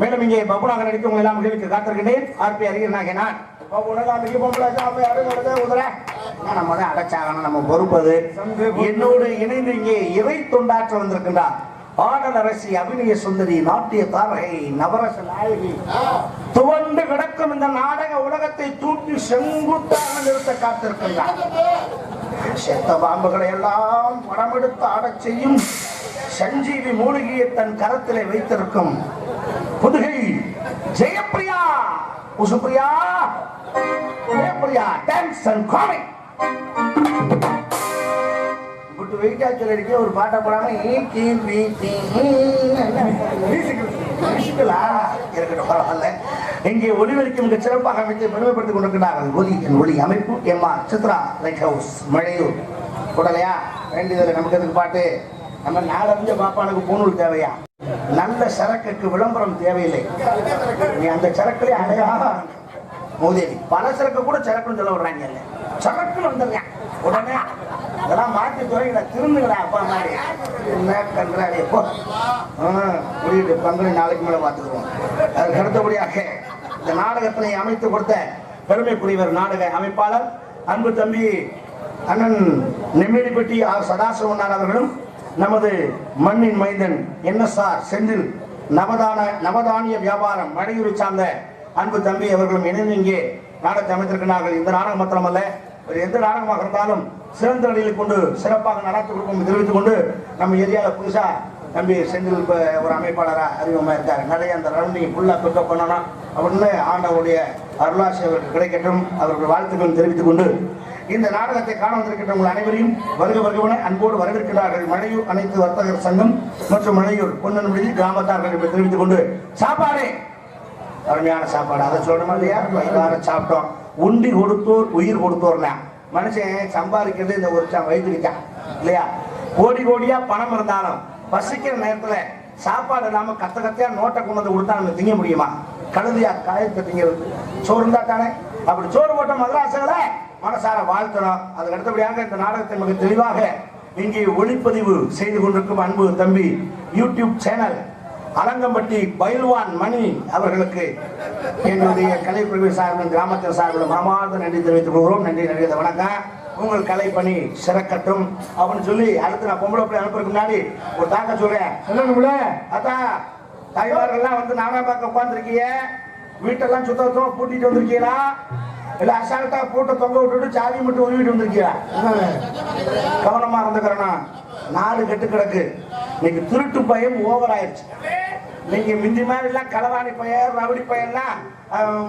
மேலும் இங்கே பப்புனாக நடிக்கும் எல்லாம் மகிழ்ச்சி காத்திருக்கிறேன் ஆர்பி அறிஞர் நான். அடுக்கிறது உதிரை நம்ம அடைச்சாகணும் நம்ம பொறுப்பது. என்னோடு இணைந்து இங்கே இறை தொண்டாற்ற வந்திருக்கின்றார். ஆடல் அரசி அபிநய சுந்தரி நாட்டிய தாரகை நவரச நாயகி. துவண்டு கிடக்கும் இந்த நாடக உலகத்தை தூக்கி செங்குத்தாக நிறுத்த காத்திருக்கின்றார். செத்த பாம்புகளை எல்லாம் படமெடுத்து ஆடச் செய்யும் சஞ்சீவி மூலிகையை தன் கரத்திலே வைத்திருக்கும் புதுகை. ஜெயப்பிரியா. உசுப்பிரியா. ஜெயப்பிரியா. டான்ஸ் அண்ட் காமி இப்படி வெயிட்டா சொல்லிருக்கே ஒரு பாட்டை போடாம ஏ கீ, பீ, மியூசிக்கலா? இருக்கட்டும், பரவாயில்ல. இங்கே ஒளிவரிக்கும் மிக சிறப்பாக அமைத்து பெருமைப்படுத்திக் கொண்டிருக்கிறார்கள். ஒலி என் ஒளி அமைப்பு எம்மா சித்ரா லைட் ஹவுஸ் மழையூர் உடலையா வேண்டியதில்லை நமக்கு எதுக்கு பாட்டு? நம்ம நாலஞ்ச பாப்பானுக்கு பூணூல் தேவையா? நல்ல சரக்குக்கு விளம்பரம் தேவையில்லை. நீ அந்த சரக்குலே அழகா மோதேவி பல சரக்கு கூட சரக்குன்னு சொல்ல விடுறாங்க இல்ல. சரக்குன்னு வந்துடுறேன் உடனே இதெல்லாம் மாற்றி துறையில திருந்துங்களா அப்பா மாதிரி. என்ன கன்றாடி எப்போ புரியுது. பங்குனி நாளைக்கு மேல பார்த்துக்குவோம். அதுக்கு அடுத்தபடியாக இந்த நாடகத்தினை அமைத்து கொடுத்த பெருமைக்குரியவர் நாடக அமைப்பாளர் அன்பு தம்பி அண்ணன் நெம்மேலிப்பட்டி ஆர் சதாசிவனார் அவர்களும் நமது மண்ணின் மைந்தன் என்எஸ்ஆர் செந்தில் நவதான நவதானிய வியாபாரம் மடையூரை சார்ந்த அன்பு தம்பி அவர்களும் இணைந்து இங்கே நாடகத்தை அமைத்திருக்கிறார்கள். இந்த நாடகம் மாத்திரமல்ல ஒரு எந்த நாடகமாக இருந்தாலும் சிறந்த நிலையில் கொண்டு சிறப்பாக நடத்தி கொடுக்கும் தெரிவித்துக் கொண்டு நம்ம ஏரியாவில் புதுசா தம்பி செந்தில் ஒரு அமைப்பாளராக அறிமுகமாக இருக்கார். நிறைய அந்த ரவுண்டிங் ஃபுல்லாக பிக்கப் பண்ணணும் அப்படின்னு ஆண்டவருடைய அருளாசி அவருக்கு கிடைக்கட்டும். அவர்கள் வாழ்த்துக்கள் தெரிவித்துக் கொண்டு இந்த நாடகத்தை காண வந்திருக்கின்ற உங்கள் அனைவரையும் வருக வருகவன அன்போடு வரவேற்கிறார்கள் மழையூர் அனைத்து வர்த்தகர் சங்கம் மற்றும் மழையூர் பொன்னன் கிராமத்தார்கள் என்று தெரிவித்துக் கொண்டு சாப்பாடு. அருமையான சாப்பாடு. அதை சொல்லணுமா இல்லையா? எல்லாரும் சாப்பிட்டோம். உண்டி கொடுத்தோர் உயிர் கொடுத்தோர்னா. மனுஷன் சம்பாதிக்கிறது இந்த ஒரு சா- இல்லையா? கோடி கோடியா பணம் இருந்தாலும் பசிக்கிற நேரத்துல சாப்பாடு இல்லாம கத்த கத்தையா நோட்டை கொண்டு வந்து கொடுத்தா நம்ம திங்க முடியுமா? கழுதியா காயத்தை திங்கிறது. சோறு இருந்தா தானே? அப்படி சோறு போட்ட மதராசங்களை மனசார வாழ்த்தணும் அதுக்கு அடுத்தபடியாக இந்த நாடகத்தை மிக தெளிவாக இங்கே ஒளிப்பதிவு செய்து கொண்டிருக்கும் அன்பு தம்பி யூடியூப் சேனல் அலங்கம்பட்டி பைல்வான் மணி அவர்களுக்கு என்னுடைய கலைப்பிரிவு சார்பிலும் கிராமத்தின் சார்பிலும் மனமார்ந்த நன்றி தெரிவித்துக் கொள்கிறோம். நன்றி நன்றி வணக்கம். உங்கள் கலைப்பணி சிறக்கட்டும். அப்படின்னு சொல்லி அடுத்து நான் பொம்பளை பிள்ளை அனுப்புறதுக்கு முன்னாடி ஒரு தாக்க சொல்றேன். சொல்லணும்ல அதான் தாய்மார்கள்லாம் வந்து நானா பார்க்க உட்காந்துருக்கீங்க வீட்டெல்லாம் சுத்தமா பூட்டிட்டு வந்திருக்கீங்களா? இல்ல அசால்ட்டா பூட்டை தொங்க விட்டுட்டு சாவி மட்டும் உருவிட்டு வந்திருக்கீங்களா? கவனமா இருந்துக்கிறேன்னா நாலு கெட்டு கிடக்கு. இன்னைக்கு திருட்டு பயம் ஓவர் ஆயிடுச்சு நீங்க மிந்தி மாதிரி எல்லாம் களவாணி பையன் ரவுடி பையன்லாம்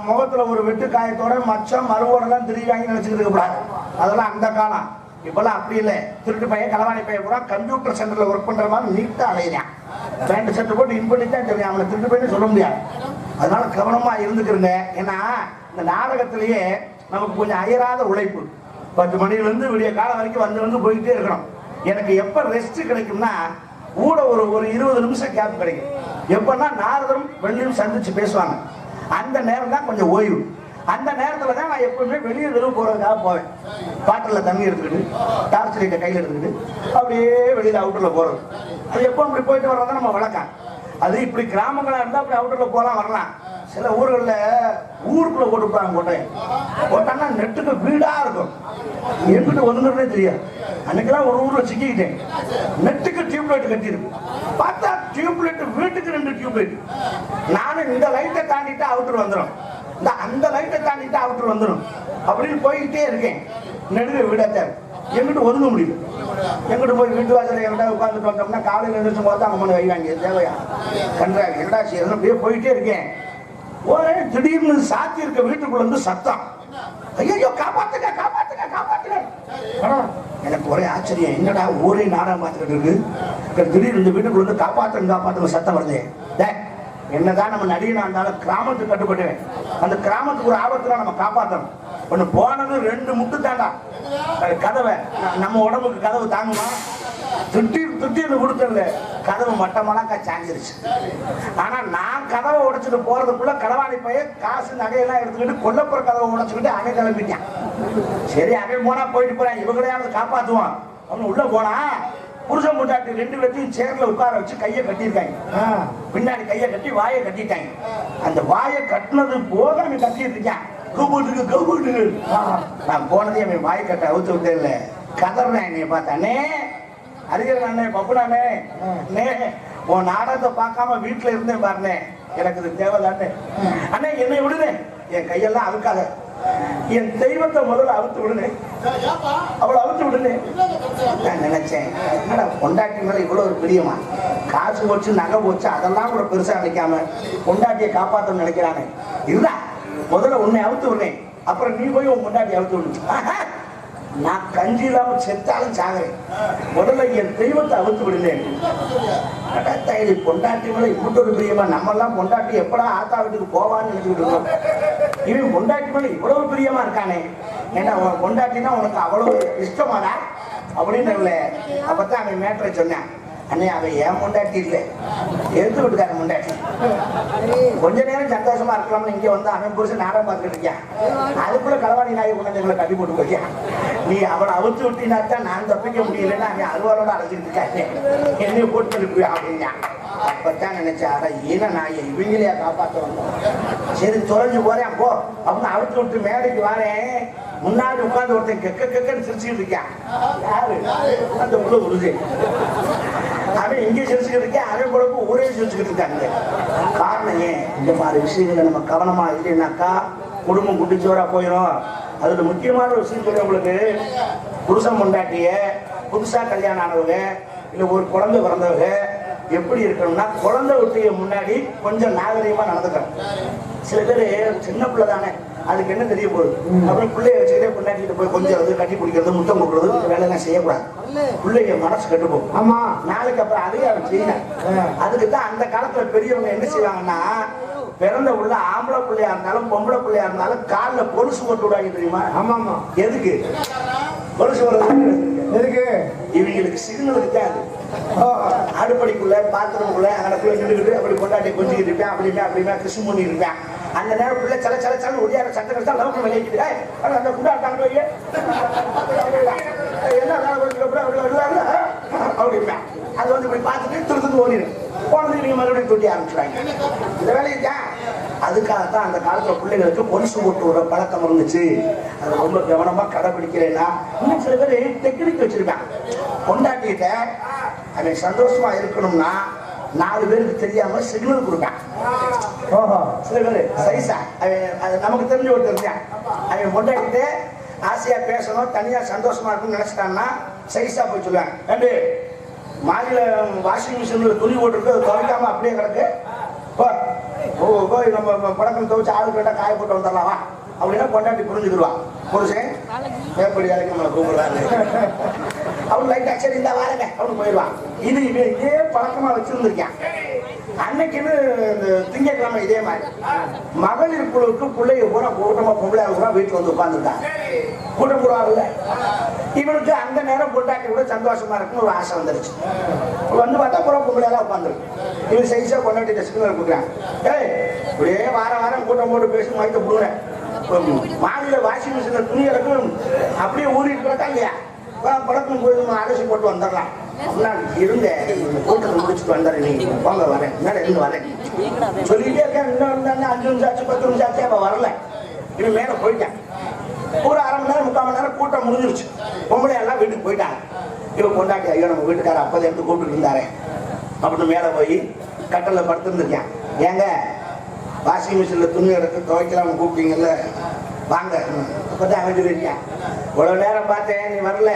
முகத்துல ஒரு வெட்டு காயத்தோட மச்சம் மறுவோடலாம் திருவாங்கி நினைச்சுக்கிட்டு இருக்கக்கூடாது. அதெல்லாம் அந்த காலம். இப்பெல்லாம் அப்படி இல்லை. திருட்டு பையன் களவாணி பையன் பூரா கம்ப்யூட்டர் சென்டர்ல ஒர்க் பண்ற மாதிரி நீட்டா அலையிறான். பேண்ட் ஷர்ட் போட்டு இன் பண்ணி தான் தெரியும் அவனை திருட்டு பையன் சொல்ல முடியாது. அதனால கவனமா இருந்துக்கிறங்க. ஏன்னா இந்த நாடகத்திலேயே நமக்கு கொஞ்சம் அயராத உழைப்பு. பத்து மணிலேருந்து விடிய காலம் வரைக்கும் வந்து வந்து போயிட்டே இருக்கணும். எனக்கு எப்ப ரெஸ்ட் கிடைக்கும்னா கூட ஒரு ஒரு இருபது நிமிஷம் கேப் கிடைக்கும். எப்பன்னா நாரதரும் வெள்ளியும் சந்திச்சு பேசுவாங்க. அந்த நேரம் தான் கொஞ்சம் ஓய்வு. அந்த நேரத்துல தான் நான் எப்பவுமே வெளியே தெருவு போறதுக்காக போவேன். பாட்டில் தண்ணி எடுத்துக்கிட்டு டார்ச் லைட்டை கையில் எடுத்துக்கிட்டு அப்படியே வெளியில் அவுட்டரில் போகிறது அது எப்போ அப்படி போயிட்டு வர்றதா நம்ம வழக்கம். அது இப்படி கிராமங்களா இருந்தா அப்படி அவுட்டர்ல போலாம் வரலாம். சில ஊர்கள்ல ஊருக்குள்ள போட்டுப்பாங்க கோட்டை. கோட்டைன்னா நெட்டுக்கு வீடா இருக்கும். எங்கிட்ட ஒதுங்குறதே தெரியாது. அன்னைக்கெல்லாம் ஒரு ஊர்ல சிக்கிக்கிட்டேன். நெட்டுக்கு டியூப் லைட் கட்டியிருக்கு. பார்த்தா டியூப் லைட் வீட்டுக்கு ரெண்டு டியூப் லைட் நானும் இந்த லைட்டை தாண்டிட்டு அவுட்டர் வந்துடும் இந்த அந்த லைட்டை தாண்டிட்டு அவுட்டர் வந்துடும் அப்படின்னு போய்கிட்டே இருக்கேன். நெடுக தேவை. எங்கிட்ட ஒதுங்க முடியல. எங்கிட்ட போய் வீட்டு வாசல எங்கிட்ட உட்காந்துட்டு வந்தோம்னா காலையில் எழுந்திரிச்சு போது அம்மன் வைவாங்க தேவையா? கன்றா என்னடா செய்யணும் அப்படியே போயிட்டே இருக்கேன். ஒரே திடீர்னு சாத்தி இருக்க வீட்டுக்குள்ள இருந்து சத்தம். ஐயோ காப்பாத்துங்க காப்பாத்துங்க காப்பாத்துங்க. எனக்கு ஒரே ஆச்சரியம். என்னடா ஊரே நாடகம் பார்த்துக்கிட்டு இருக்கு? திடீர்னு இந்த வீட்டுக்குள்ள இருந்து காப்பாத்துங்க காப்பாத்துங்க சத்தம் வருது. என்னதான் நம்ம நடிகனா இருந்தாலும் கிராமத்துக்கு கட்டுப்பட்டுவேன். அந்த கிராமத்துக்கு ஒரு ஆபத்துல நம்ம காப்பாற்றணும் ஒண்ணு போனது ரெண்டு முட்டு தாண்டா. கதவை. நம்ம உடம்புக்கு கதவு தாங்குமா? திட்டி திட்டின்னு கொடுக்கல கதவு மட்டமலாக்கா சாஞ்சிருச்சு ஆனா நான் கதவை உடைச்சிட்டு போறதுக்குள்ள களவாணி பையன் காசு நகையெல்லாம் எடுத்துக்கிட்டு கொல்லப்புற கதவை உடைச்சுக்கிட்டு அவன் கிளம்பிட்டான். சரி அவன் போனா போயிட்டு போறான். இவங்களையாவது காப்பாத்துவான். அவன் உள்ள போனா புருஷன் முட்டாட்டி ரெண்டு பேர்த்தையும் சேர்ல உட்கார வச்சு கையை கட்டியிருக்காங்க. பின்னாடி கையை கட்டி வாயை கட்டிட்டாங்க. அந்த வாயை கட்டினது போக அவன் கட்டிட்டு இருக்கான் கவுட்டுக்கு கவுட்டுக்கு நான் போனதே அவன் வாயை கட்ட அவுத்து விட்டே இல்லை கதறேன் என்னைய பார்த்தானே அறிஞர் அண்ணே பப்புனானே அண்ணே. உன் நாடகத்தை பார்க்காம வீட்டுல இருந்தேன் பாருனே எனக்கு இது தேவைதானே அண்ணே என்னை விடுனே. என் கையெல்லாம் அவுக்காத என் தெய்வத்தை முதல்ல அவுத்து விடுனே. அவளை அவுத்து விடுனே. நான் நினைச்சேன் என்னடா பொண்டாட்டி மேல இவ்வளவு ஒரு பிரியமா? காசு போச்சு நகை போச்சு அதெல்லாம் கூட பெருசா நினைக்காம பொண்டாட்டியை காப்பாத்தணும்னு நினைக்கிறானே. இதுதான் முதல்ல உன்னை அவுத்து விடுறேன். அப்புறம் நீ போய் உன் முன்னாடி அவுத்து விடு. ஆஹா, நான் கஞ்சி இல்லாம செத்தாலும் சாகிறேன். முதல்ல என் தெய்வத்தை அவுத்து விடுனேன் தைரி பொண்டாட்டி மேல இவ்வளோ ஒரு பிரியமா? நம்ம எல்லாம் பொண்டாட்டி எப்படா ஆத்தா வீட்டுக்கு போவான்னு நினைச்சுட்டு இருக்கோம். இவன் பொண்டாட்டி மேல இவ்வளவு பிரியமா இருக்கானே. ஏன்னா உன் பொண்டாட்டினா உனக்கு அவ்வளவு இஷ்டமாடா. அப்படின்னு இல்லை அப்பதான் அவன் மேட்டரை சொன்னேன். அண்ணே அவன் ஏன் முண்டாட்டி இல்லை. எடுத்து விட்டுக்கார முண்டாட்டி. கொஞ்ச நேரம் சந்தோஷமா இருக்கலாம்னு இங்கே வந்து அவன் புருஷன் நாடகம் பார்த்துட்டு இருக்கேன் அதுக்குள்ள களவாணி நாய் எங்களை கட்டி போட்டு போய்க்கான் நீ அவளை அவுத்து விட்டினாத்தான் நான் தப்பிக்க முடியலன்னா அவன் அலுவலோட அழைச்சிட்டு இருக்காங்க என்னையும் போட்டு போய் அப்படின்னா. அப்பதான் நினைச்சா ஈன நாயை இவங்களையா காப்பாற்ற வந்தோம். சரி தொலைஞ்சு போறேன் போ. அப்படின்னு அவுத்து விட்டு மேடைக்கு வாரேன். முன்னாடி உட்காந்து ஒருத்தன் கெக்க கெக்கன்னு சிரிச்சுட்டு இருக்கான் யாரு? அந்த உள்ள உருது. அவன் எங்கே சிரிச்சுக்கிட்டு இருக்கேன் அவன் குழப்பம் ஊரே சிரிச்சுக்கிட்டு இருக்காங்க. காரணம் ஏன்? இந்த மாதிரி விஷயங்களை நம்ம கவனமா இல்லைன்னாக்கா குடும்பம் குட்டிச்சோரா போயிடும் அதுல முக்கியமான ஒரு விஷயம் சொல்லி உங்களுக்கு? புருஷன் கொண்டாட்டிய புதுசா கல்யாணம் ஆனவங்க இல்ல ஒரு குழந்தை பிறந்தவங்க எப்படி இருக்கணும்னா குழந்தை விட்டிய முன்னாடி கொஞ்சம் நாகரிகமா நடந்துக்கணும். சில பேர் சின்ன பிள்ளை தானே அதுக்கு என்ன தெரிய போகுது? அப்புறம் பிள்ளைய வச்சுக்கிட்டே பொண்டாட்டிட்டு போய் கொஞ்சம் வந்து கட்டி பிடிக்கிறது முத்தம் கொடுக்குறது வேலையெல்லாம் செய்யக்கூடாது. பிள்ளைங்க மனசு கெட்டு போகும். ஆமா. நாளைக்கு அப்புறம் அதையும் அவன் செய்யணும் அதுக்கு தான் அந்த காலத்துல பெரியவங்க என்ன செய்வாங்கன்னா பிறந்த உள்ள ஆம்பளை பிள்ளையா இருந்தாலும் பொம்பளை பிள்ளையா இருந்தாலும் காலில் கொலுசு போட்டு விடாங்க தெரியுமா? ஆமா ஆமா எதுக்கு வர்றது எதுக்கு? இவங்களுக்கு சிக்னலுக்கு தான் அது. அடுப்படிக்குள்ள பாத்திரமுக்குள்ள அங்கனக்குள்ள நின்றுக்கிட்டு அப்படி கொண்டாட்டி கொஞ்சிக்கிட்டு இருப்பேன் அப்படிமே அப்படிமே கிருஷ்ண பண்ணி இருப்பேன். அந்த நேரம் பிள்ளை சில சில சில ஒடியார சட்டை கடிச்சா லவுக்கு விளையாட்டு அந்த குண்டா போய். என்ன வேலை அப்புறம் வருவாங்க அப்படிப்பேன் அது வந்து இப்படி பார்த்துட்டு திருத்து ஓடிடும். போனது நீங்க மறுபடியும் தொட்டி ஆரம்பிச்சுறாங்க இந்த வேலையா தான் அதுக்காகத்தான் அந்த காலத்துல பிள்ளைங்களுக்கு பொரிசு போட்டு ஒரு பழக்கம் இருந்துச்சு. அது ரொம்ப கவனமா கடைபிடிக்கிறேன்னா இன்னும் சில பேர் டெக்னிக் வச்சிருக்கான் கொண்டாட்டிட்ட அவன் சந்தோஷமா இருக்கணும்னா நாலு பேருக்கு தெரியாம சிக்னல் கொடுப்பான் ஓஹோ. சில பேர் சைஸா அவன் அது நமக்கு தெரிஞ்ச ஒருத்தர் இருக்கான் அவன் கொண்டாடிட்டு ஆசையா பேசணும் தனியா சந்தோஷமா இருக்கும்னு நினைச்சிட்டான்னா சைஸா போய் சொல்லுவேன் ஏண்டு மாடியில வாஷிங் மிஷின்ல துணி போட்டுருக்கு அது துவைக்காம அப்படியே கிடக்கு. போ ஓ போய் நம்ம படக்கம் துவைச்சு ஆளு கேட்டா காய போட்டு வந்துடலாம் வா. அப்படின்னா கொண்டாட்டி புரிஞ்சுக்கிடுவான் புருஷன் எப்படி வேலைக்கு நம்மளை கூப்பிடுறாரு? அவன் லைட்டா சரி இந்த வாரங்க. அவனு போயிடுவான். இது இவன் இதே பழக்கமா வச்சிருந்திருக்கான். அன்னைக்குன்னு இந்த திங்கட்கிழமை இதே மாதிரி. மகளிர் குழுவுக்கு பிள்ளைய பூரா கூட்டமா பொம்பளை பூரா வீட்டுல வந்து உட்காந்துருக்காங்க கூட்டம் கூடாதுல்ல இவனுக்கு அந்த நேரம் பொண்டாட்டி கூட சந்தோஷமா இருக்குன்னு ஒரு ஆசை வந்துருச்சு. வந்து பார்த்தா பூரா பொம்பளையெல்லாம் உட்காந்துருக்கு இவன் சைஸா கொண்டாட்டி சிக்னல் கொடுக்குறான். ஏய் இப்படியே வாரம் வாரம் கூட்டம் போட்டு பேசி வாங்கிட்டு போடுறேன் மாநில வாஷிங் மிஷினில் துணி இறக்கும். அப்படியே ஊறிட்டு பார்த்தா இல்லையா பழக்கம் போய் அலசி போட்டு வந்துடலாம். நான் இருந்தேன் இந்த கூட்டத்தை முடிச்சுட்டு வந்துடுறேன். நீ போங்க வரேன். மேலே இருந்து வரேன். சொல்லிட்டே இருக்கேன். இன்னும் இருந்தா அஞ்சு நிமிஷம் ஆச்சு பத்து நிமிஷம் ஆச்சு அவன் வரல. இவன் மேலே போயிட்டேன். ஒரு அரை மணி நேரம் முக்கால் மணி நேரம் கூட்டம் முடிஞ்சிருச்சு. பொம்பளை எல்லாம் வீட்டுக்கு போயிட்டாங்க. இவன் கொண்டாட்டி ஐயோ நம்ம வீட்டுக்கார அப்போதை எடுத்து கூப்பிட்டு இருந்தாரே. அப்படின்னு மேலே போய் கட்டலில் படுத்துருந்துருக்கேன். ஏங்க வாஷிங் மிஷினில் துணி எடுத்து துவைக்கலாம் கூப்பிட்டீங்கல்ல? வாங்க. அப்பதான் அவன் சொல்லியிருக்கேன் இவ்வளோ நேரம் பார்த்தேன் நீ வரல.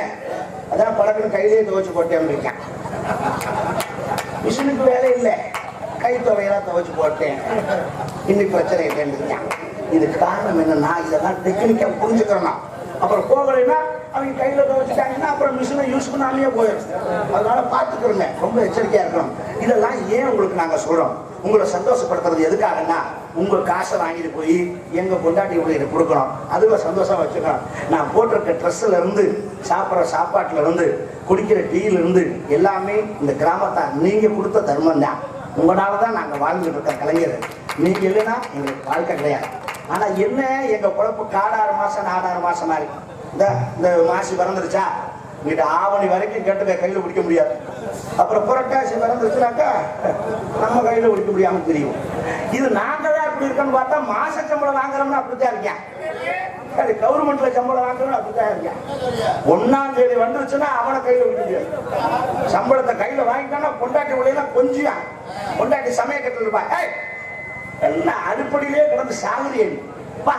அதான் பழக்கம் கையிலேயே துவைச்சு போட்டேன் இருக்கேன் மிஷினுக்கு வேலை இல்லை. கை துவையெல்லாம் துவைச்சு போட்டேன். இன்னைக்கு பிரச்சனை இல்லைன்னு இது காரணம் என்னன்னா இதெல்லாம் டெக்னிக்கா புரிஞ்சுக்கிறணும் அப்புறம் போகலைன்னா அவங்க கையில துவைச்சிட்டாங்கன்னா அப்புறம் மிஷினை யூஸ் பண்ணாமே போயிடும். அதனால பார்த்துக்கிறோங்க. ரொம்ப எச்சரிக்கையா இருக்கணும். இதெல்லாம் ஏன் உங்களுக்கு நாங்க சொல்றோம்? உங்களை சந்தோஷப்படுத்துறது எதுக்காகன்னா உங்க காசை வாங்கிட்டு போய் எங்க பொண்டாட்டி உள்ள கொடுக்கணும். அதுல சந்தோஷமா வச்சுக்கணும். நான் போட்டிருக்க ட்ரெஸ்ல இருந்து சாப்பிட்ற சாப்பாட்டுல இருந்து குடிக்கிற டீல இருந்து எல்லாமே இந்த கிராமத்தை நீங்க கொடுத்த தர்மம் தான். உங்களால தான் நாங்க வாழ்ந்துட்டு இருக்க கலைஞர். நீங்க இல்லைன்னா எங்களுக்கு வாழ்க்கை கிடையாது. ஆனா என்ன எங்க குழப்பு காடாறு மாசம் ஆறாறு மாசம் மாதிரி. இந்த இந்த மாசி பிறந்துருச்சா? உங்ககிட்ட ஆவணி வரைக்கும் கேட்டுக்க கையில் பிடிக்க முடியாது. அப்புறம் புரட்டாசி பிறந்துச்சுனாக்கா நம்ம கையில் பிடிக்க முடியாம தெரியும். இது நாங்க தான் இப்படி இருக்கோம்னு பார்த்தா மாச சம்பளம் வாங்குறோம்னு அப்படித்தான் இருக்கேன். அது கவர்மெண்ட்ல சம்பளம் வாங்குறோம்னு அப்படித்தான் இருக்கேன். ஒன்னாம் தேதி வந்துருச்சுன்னா அவனை கையில் பிடிக்க முடியாது. சம்பளத்தை கையில் வாங்கிட்டானா பொண்டாட்டி உடையில கொஞ்சம் பொண்டாட்டி சமய கட்டில் இருப்பா என்ன அடிப்படையிலே கிடந்து சாகுறியே பா.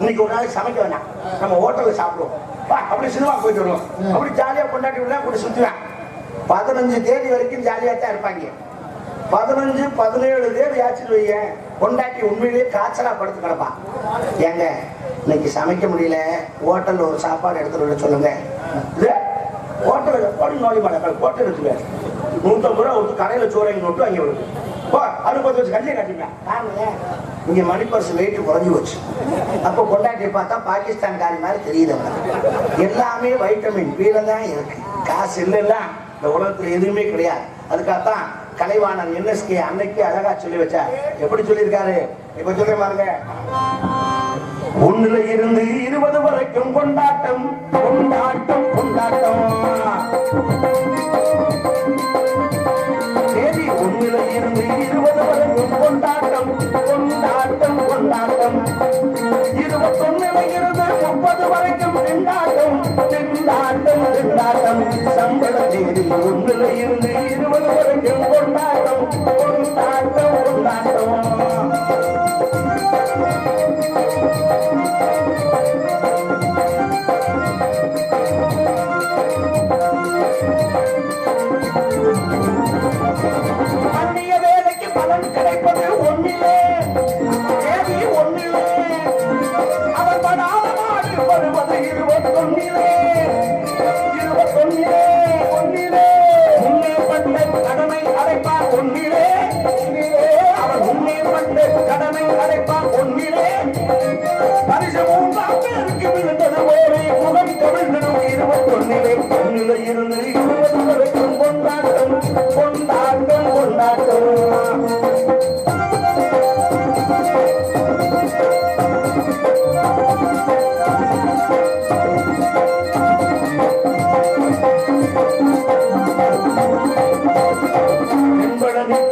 இன்னைக்கு ஒரு நாளைக்கு சமைக்க வேண்டாம் நம்ம ஹோட்டல்ல சாப்பிடுவோம். வா அப்படி சினிமா போயிட்டு வருவோம். அப்படி ஜாலியா கொண்டாடி விட அப்படி சுத்துவேன். பதினஞ்சு தேதி வரைக்கும் ஜாலியா தான் இருப்பாங்க. பதினஞ்சு பதினேழு தேதி ஆச்சுன்னு வைய கொண்டாட்டி உண்மையிலேயே காய்ச்சலா படுத்து கிடப்பா. ஏங்க இன்னைக்கு சமைக்க முடியல. ஹோட்டல்ல ஒரு சாப்பாடு எடுத்துட்டு வர சொல்லுங்க. இது ஹோட்டல் எப்படி நோடி மாட்டேன் ஹோட்டல் எடுத்துவேன் நூற்றம்பது ரூபா கொடுத்து கடையில் சோறைங்க நோட்டு வாங்கி விடுது போ அடுப்பத்து வச்சு கல்லையை ஏன்? இங்க மணி பர்ஸ் வெயிட் குறைஞ்சு போச்சு. அப்போ கொண்டாட்டி பார்த்தா பாகிஸ்தான் காரி மாதிரி தெரியுது எல்லாமே வைட்டமின் பீல தான் இருக்கு. காசு இல்லைல்ல இந்த உலகத்துல எதுவுமே கிடையாது. அதுக்காகத்தான் கலைவாணர் என்எஸ்கே அன்னைக்கு அழகா சொல்லி வச்சார் எப்படி சொல்லியிருக்காரு? இப்ப சொல்ல பாருங்க. ஒண்ணுல இருந்து இருபது வரைக்கும் கொண்டாட்டம் கொண்டாட்டம் கொண்டாட்டம். இருந்து இருபது வரைக்கும் கொண்டாட்டம் கொண்டாட்டம் கொண்டாட்டம் இருபத்தொன்னுல இருந்து முப்பது வரைக்கும் திண்டாட்டம் திண்டாட்டம் திண்டாட்டம் சம்பள தேதி ஒண்ணுல இருந்து இருபது வரைக்கும் கொண்டாட்டம் கொண்டாட்டம் கொண்டாட்டம்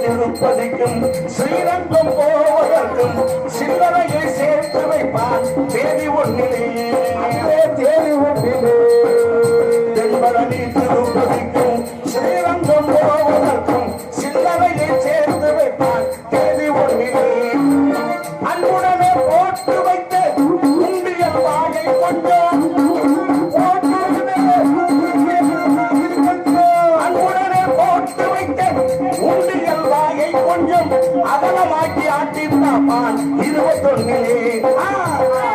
திருப்பதிக்கும் ஸ்ரீரங்கம் போவதற்கும் சில்லறையை சேர்த்து வைப்பான். தேதி ஒன்றிலே. தேதி ஒன்றிலே. என்பதனை திருப்பதிக்கும். ஸ்ரீரங்கம் போவதற்கும் சில்லறையை சேர்த்து வைப்பான். தேதி ஒன்றிலே. அன்புடனே போட்டு வைத்த உண்டியல் வாகை கொண்டோம் அன்புடனே போட்டு வைத்த உண்டியல் வாயை கொஞ்சம் அகலமாக்கி ஆட்டினான் இருபத்தொன்னிலே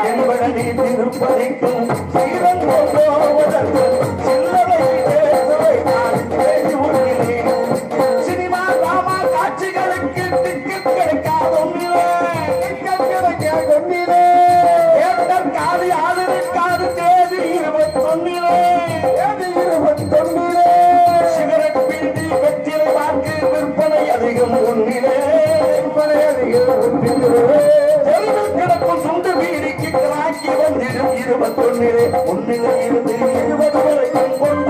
என்பதனை திருப்பதைக்கும் ஸ்ரீரங்கம் போவதற்கும் சில்லறை சேர்த்து வைத்தான் தேதி சினிமா டிராமா காட்சிகளுக்கு டிக்கெட் கிடைக்காத ஒன்றிலே டிக்கெட் கிடைக்காத ஒன்றிலே தேதி இருபத்தொன்னிலே தேதி இருபத்தொன்னிலே சிகரெட் வெற்றிலை வாக்கு விற்பனை அதிகம் ஒன்றிலே கிடக்கும் சுண்டு வீடிக்கு கிராக்கி வந்திடும் இருபத்தொன்னிலே ஒன்னிலே இருந்து இருபது வரைக்கும் கொண்டு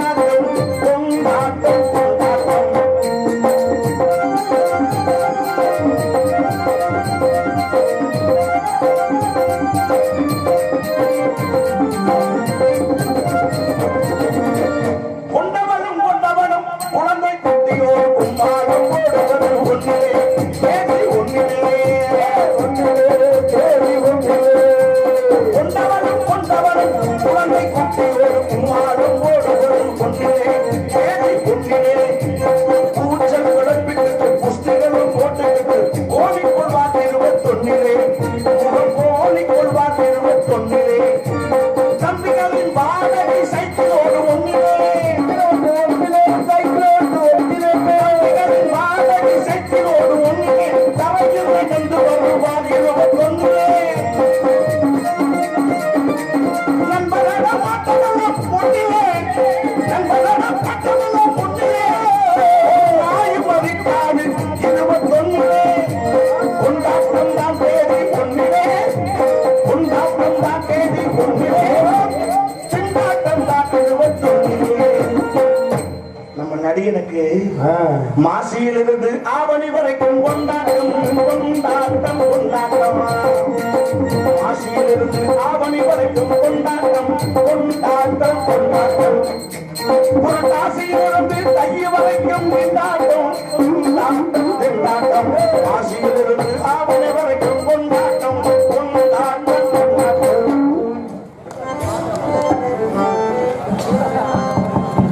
இருக்கு ஆ. மாசியிலிருந்து ஆவணி வரைக்கும் கொண்டாட்டம் கொண்டாட்டம் கொண்டாட்டம் மாசியிலிருந்து ஆவணி வரைக்கும் கொண்டாட்டம் கொண்டாட்டம் கொண்டாட்டம் புரட்டாசியிலிருந்து தைய வரைக்கும் கொண்டாட்டம் கொண்டாட்டம் கொண்டாட்டம் மாசியிலிருந்து